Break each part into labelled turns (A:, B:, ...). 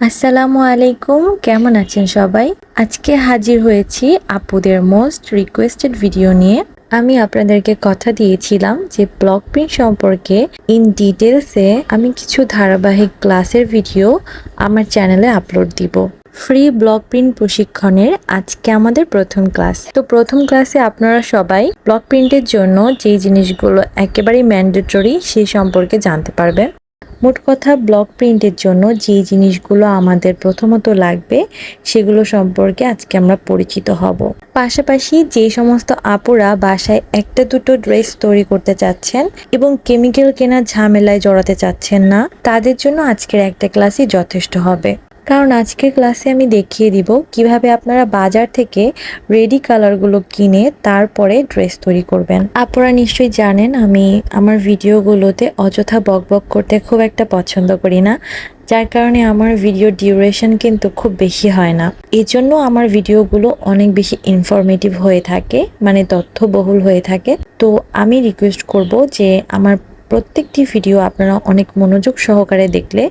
A: আসসালামু আলাইকুম, কেমন আছেন সবাই? আজকে হাজির হয়েছি আপুদের মোস্ট রিকোয়েস্টেড ভিডিও নিয়ে। আমি আপনাদেরকে কথা দিয়েছিলাম যে ব্লক প্রিন্ট সম্পর্কে ইন ডিটেলসে আমি কিছু ধারাবাহিক ক্লাসের ভিডিও আমার চ্যানেলে আপলোড দিব। ফ্রি ব্লক প্রিন্ট প্রশিক্ষণের আজকে আমাদের প্রথম ক্লাস তো প্রথম ক্লাসে আপনারা সবাই ব্লক প্রিন্টের জন্য যেই জিনিসগুলো একেবারেই ম্যান্ডেটরি সেই সম্পর্কে জানতে পারবেন। মোট কথা ব্লক প্রিন্টের জন্য যে জিনিসগুলো আমাদের প্রথমত লাগবে, সেগুলো সম্পর্কে আজকে আমরা পরিচিত হব। পাশাপাশি যে সমস্ত আপুরা বাসায় একটা দুটো ড্রেস তৈরি করতে চাচ্ছেন এবং কেমিক্যাল কেনার ঝামেলায় জড়াতে চাচ্ছেন না, তাদের জন্য আজকের একটা ক্লাসই যথেষ্ট হবে। কারণ আজকের ক্লাসে আমি দেখিয়ে দিব কীভাবে আপনারা বাজার থেকে রেডি কালারগুলো কিনে তারপরে ড্রেস তৈরি করবেন। আপনারা নিশ্চয়ই জানেন আমি আমার ভিডিওগুলোতে অযথা বক বক করতে খুব একটা পছন্দ করি না, যার কারণে আমার ভিডিও ডিউরেশন কিন্তু খুব বেশি হয় না। এজন্য আমার ভিডিওগুলো অনেক বেশি ইনফরমেটিভ হয়ে থাকে মানে তথ্যবহুল হয়ে থাকে। তো আমি রিকোয়েস্ট করব যে আমার প্রত্যেকটি ভিডিও আপনারা অনেক মনোযোগ সহকারে দেখলে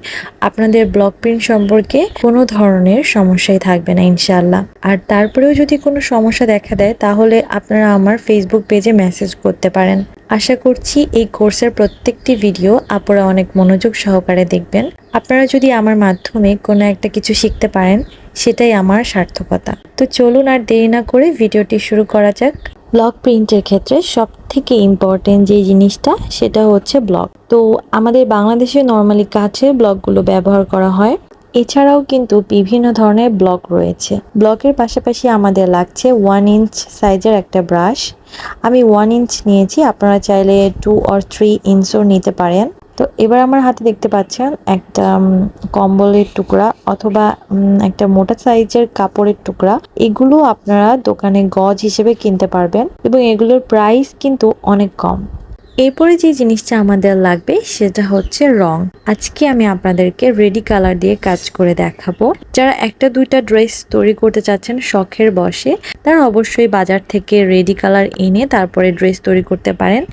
A: আপনাদের ব্লক প্রিন্ট সম্পর্কে কোনো ধরনের সমস্যাই থাকবে না ইনশাল্লাহ আর তারপরেও যদি কোনো সমস্যা দেখা দেয়, তাহলে আপনারা আমার ফেসবুক পেজে মেসেজ করতে পারেন। আশা করছি এই কোর্সের প্রত্যেকটি ভিডিও আপনারা অনেক মনোযোগ সহকারে দেখবেন। আপনারা যদি আমার মাধ্যমে কোনো একটা কিছু শিখতে পারেন, সেটাই আমার সার্থকতা। তো চলুন আর দেরি না করে ভিডিওটি শুরু করা যাক। ব্লক প্রিন্টের ক্ষেত্রে সব থেকে ইম্পর্টেন্ট যে জিনিসটা সেটা হচ্ছে ব্লক। তো আমাদের বাংলাদেশে নর্মালি কাছে ব্লকগুলো ব্যবহার করা হয়। এছাড়াও কিন্তু বিভিন্ন ধরনের ব্লক রয়েছে। ব্লকের পাশাপাশি আমাদের লাগছে ওয়ান ইঞ্চ সাইজের একটা ব্রাশ আমি ওয়ান ইঞ্চ নিয়েছি, আপনারা চাইলে টু অর থ্রি ইঞ্চও নিতে পারেন। তো এবার আমার হাতে দেখতে পাচ্ছেন একটা কম্বলের টুকরা অথবা একটা মোটা সাইজের কাপড়ের টুকরা। এগুলো আপনারা দোকানে গজ হিসেবে কিনতে পারবেন এবং এগুলোর প্রাইস কিন্তু অনেক কম। এরপরে যে জিনিসটা আমাদের লাগবে সেটা হচ্ছে রং। আজকে আমি আপনাদেরকে রেডি কালার দিয়ে কাজ করে দেখাবো। যারা একটা দুইটা ড্রেস তৈরি করতে চাচ্ছেন শখের বসে তারা অবশ্যই বাজার থেকে রেডি কালার এনে তারপরে ড্রেস তৈরি করতে পারেন।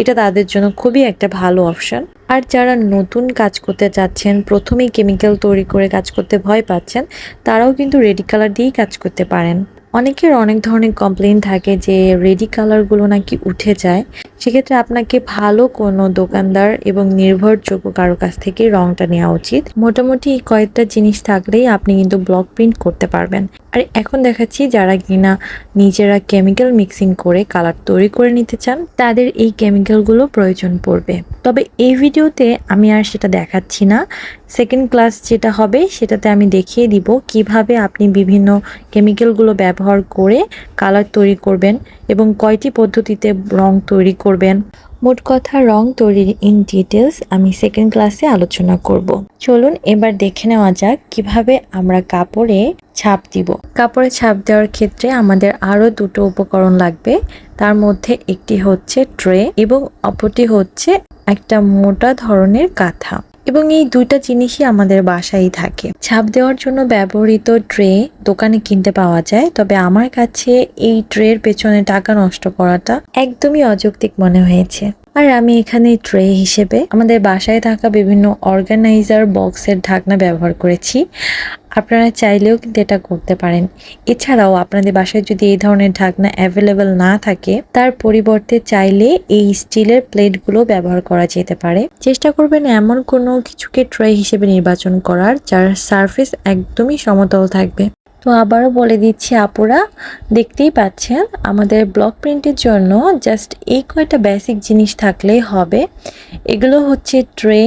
A: এটা তাদের জন্য খুবই একটা ভালো অপশন। আর যারা নতুন কাজ করতে চাচ্ছেন, প্রথমেই কেমিক্যাল তৈরি করে কাজ করতে ভয় পাচ্ছেন, তারাও কিন্তু রেডি কালার দিয়েই কাজ করতে পারেন। অনেকের অনেক ধরনের কমপ্লেন থাকে যে রেডি কালারগুলো নাকি উঠে যায়। সেক্ষেত্রে আপনাকে ভালো কোনো দোকানদার এবং নির্ভরযোগ্য কারও কাছ থেকে রংটা নেওয়া উচিত। মোটামুটি কয়েকটা জিনিস থাকলেই আপনি কিন্তু ব্লক প্রিন্ট করতে পারবেন। আর এখন দেখাচ্ছি যারা কিনা নিজেরা কেমিক্যাল মিক্সিং করে কালার তৈরি করে নিতে চান, তাদের এই কেমিক্যালগুলো প্রয়োজন পড়বে। তবে এই ভিডিওতে আমি আর সেটা দেখাচ্ছি না। সেকেন্ড ক্লাস যেটা হবে, সেটাতে আমি দেখিয়ে দিব কীভাবে আপনি বিভিন্ন কেমিক্যালগুলো ব্যবহার করে কালার তৈরি করবেন এবং কয়টি পদ্ধতিতে রং তৈরি করবেন। মোট কথা রং তৈরির ইন ডিটেলস আমি সেকেন্ড ক্লাসে আলোচনা করব। চলুন এবার দেখে নেওয়া যাক কীভাবে আমরা কাপড়ে ছাপ দিব। কাপড়ে ছাপ দেওয়ার ক্ষেত্রে আমাদের আরও দুটো উপকরণ লাগবে। তার মধ্যে একটি হচ্ছে ট্রে এবং অপরটি হচ্ছে একটা মোটা ধরনের কাঁথা। এবং এই দুইটা জিনিসই আমাদের বাসায় থাকে। ছাপ দেওয়ার জন্য ব্যবহৃত ট্রে দোকানে কিনতে পাওয়া যায়, তবে আমার কাছে এই ট্রের পেছনে টাকা নষ্ট করাটা একদমই অযৌক্তিক মনে হয়েছে। আর আমি এখানে ট্রে হিসেবে আমাদের বাসায় থাকা বিভিন্ন অর্গানাইজার বক্সের ঢাকনা ব্যবহার করেছি। আপনারা চাইলেও কিন্তু এটা করতে পারেন। এছাড়াও আপনাদের বাসায় যদি এই ধরনের ঢাকনা অ্যাভেলেবেল না থাকে, তার পরিবর্তে চাইলে এই স্টিলের প্লেটগুলো ব্যবহার করা যেতে পারে। চেষ্টা করবেন এমন কোনো কিছুকে ট্রে হিসেবে নির্বাচন করার, যার সারফেস একদমই সমতল থাকবে। তো আবারও বলে দিচ্ছি আপুরা, দেখতেই পাচ্ছেন, আমাদের ব্লক প্রিন্টের জন্য জাস্ট এই কয়টা বেসিক জিনিস থাকলেই হবে। এগুলো হচ্ছে ট্রে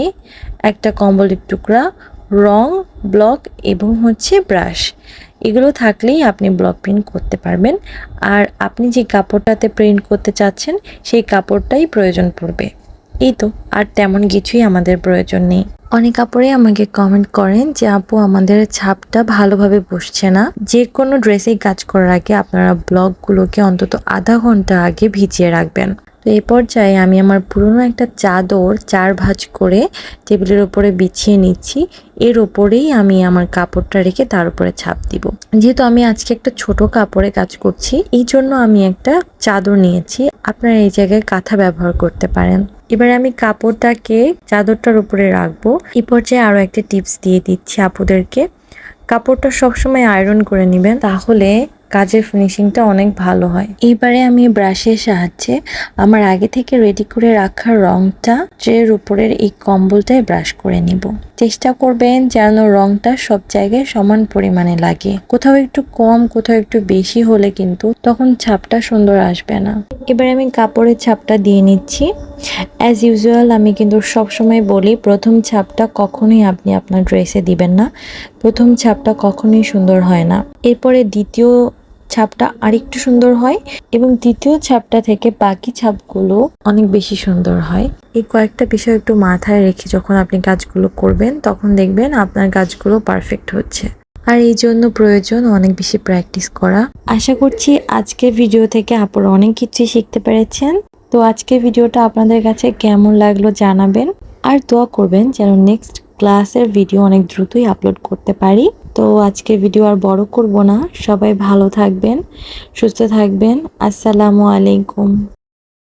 A: একটা কম্বলের টুকরা, রং ব্লক এবং হচ্ছে ব্রাশ এগুলো থাকলেই আপনি ব্লক প্রিন্ট করতে পারবেন। আর আপনি যে কাপড়টাতে প্রিন্ট করতে চাচ্ছেন, সেই কাপড়টাই প্রয়োজন পড়বে। এই তো, আর তেমন কিছুই আমাদের প্রয়োজন নেই। অনেক কাপড়ে আমাকে কমেন্ট করেন যে, আপু, আমাদের ছাপটা ভালোভাবে বসছে না। যে কোনো ড্রেসে কাজ করার আগে আপনারা ব্লকগুলোকে অন্তত আধা ঘণ্টা আগে ভিজিয়ে রাখবেন। তো এ পর্যায়ে আমি আমার পুরনো একটা চাদর চার ভাঁজ করে টেবিলের ওপরে বিছিয়ে নিচ্ছি। এর ওপরেই আমি আমার কাপড়টা রেখে তার উপরে ছাপ দিব। যেহেতু আমি আজকে একটা ছোট কাপড়ে কাজ করছি, এই জন্য আমি একটা চাদর নিয়েছি। আপনারা এই জায়গায় কাঁথা ব্যবহার করতে পারেন। এবার আমি কাপড়টাকে চাদরটার উপরে রাখব। এই পর্যায়ে আরও একটা টিপস দিয়ে দিচ্ছি আপুদেরকে। কাপড়টা সবসময় আয়রন করে নেবেন, তাহলে কাজের ফিনিশিংটা অনেক ভালো হয়। এইবারে আমি ব্রাশের সাহায্যে আমার আগে থেকে রেডি করে রাখা রংটা ট্রের উপরের এই কম্বলটায় ব্রাশ করে নিব। চেষ্টা করবেন যেন রংটা সব জায়গায় সমান পরিমাণে লাগে। কোথাও একটু কম, কোথাও একটু বেশি হলে কিন্তু তখন ছাপটা সুন্দর আসবে না। এবার আমি কাপড়ের ছাপটা দিয়ে নিচ্ছি। অ্যাজ ইউজুয়াল আমি কিন্তু সবসময় বলি, প্রথম ছাপটা কখনোই আপনি আপনার ড্রেসে দিবেন না। প্রথম ছাপটা কখনোই সুন্দর হয় না। এরপরে দ্বিতীয় ছাপটা আরেকটু সুন্দর হয় এবং দ্বিতীয় ছাপটা থেকে বাকি ছাপগুলো অনেক বেশি সুন্দর হয়। এই কয়েকটা বিষয় একটু মাথায় রেখে যখন আপনি কাজগুলো করবেন, তখন দেখবেন আপনার কাজগুলো পারফেক্ট হচ্ছে। আর এই জন্য প্রয়োজন অনেক বেশি প্র্যাকটিস করা। আশা করছি আজকের ভিডিও থেকে আপনারা অনেক কিছুই শিখতে পেরেছেন। তো আজকের ভিডিওটা আপনাদের কাছে কেমন লাগল জানাবেন। আর দোয়া করবেন যেন নেক্সট ক্লাসের ভিডিও অনেক দ্রুতই আপলোড করতে পারি। তো আজকে ভিডিও আর বড় করব না। সবাই ভালো থাকবেন, সুস্থ থাকবেন। আসসালামু আলাইকুম।